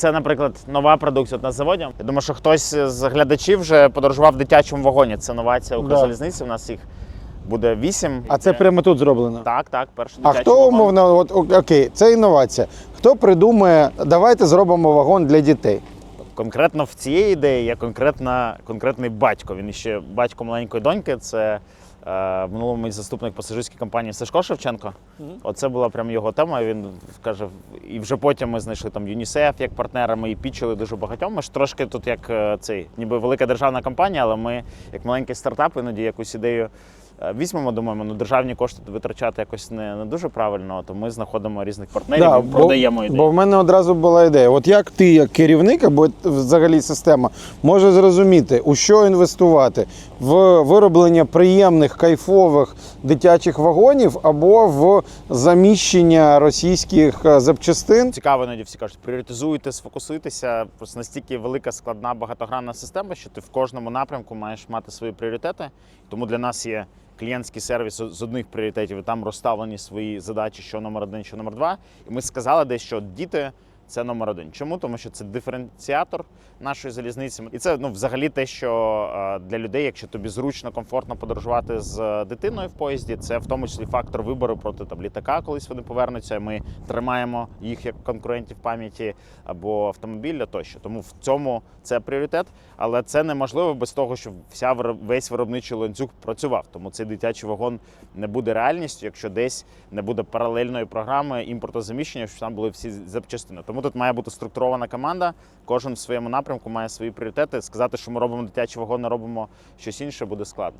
Це, наприклад, нова продукція на заводі. Я думаю, що хтось з глядачів вже подорожував в дитячому вагоні. Це новація Укрзалізниці. У нас їх буде вісім. А це прямо тут зроблено. так, так. Перший А дитячий хто вагон. умовно, от о- окей, це інновація. Хто придумує, давайте зробимо вагон для дітей. Конкретно в цієї ідеї є конкретна, конкретний батько. Він ще батько маленької доньки. Це е, в минулому мій заступник пасажирської компанії Сашко Шевченко. Оце була прям його тема. Він каже, і вже потім ми знайшли там ЮНІСЕФ як партнера. Ми і пічили дуже багатьом. Ми ж трошки тут як е, цей, ніби велика державна компанія, але ми як маленький стартап іноді якусь ідею. Е, Візьмемо, думаємо, ну державні кошти витрачати якось не, не дуже правильно, то ми знаходимо різних партнерів Да, і продаємо ідею. Бо в мене одразу була ідея. От як ти, як керівник, або взагалі система, може зрозуміти, у що інвестувати? В вироблення приємних, кайфових дитячих вагонів або в заміщення російських е, запчастин. Цікаво, іноді всі кажуть, пріоритизуйте, сфокусуйтеся. Просто настільки велика складна багатогранна система, що ти в кожному напрямку маєш мати свої пріоритети. Тому для нас є клієнтський сервіс з одних пріоритетів, і там розставлені свої задачі, що номер один, що номер два. І ми сказали десь, що діти. Це номер один. Чому? Тому що це диференціатор нашої залізниці. І це ну, взагалі те, що е, для людей, якщо тобі зручно, комфортно подорожувати з е, дитиною в поїзді, це в тому числі фактор вибору проти там літака, колись вони повернуться. Ми тримаємо їх як конкурентів пам'яті або автомобіля тощо. Тому в цьому це пріоритет, але це неможливо без того, щоб вся весь виробничий ланцюг працював. Тому цей дитячий вагон не буде реальністю, якщо десь не буде паралельної програми імпортозаміщення, щоб там були всі запчастини. Тому тут має бути структурована команда. Кожен в своєму напрямку має свої пріоритети. Сказати, що ми робимо дитячий вагон, не робимо щось інше, буде складно.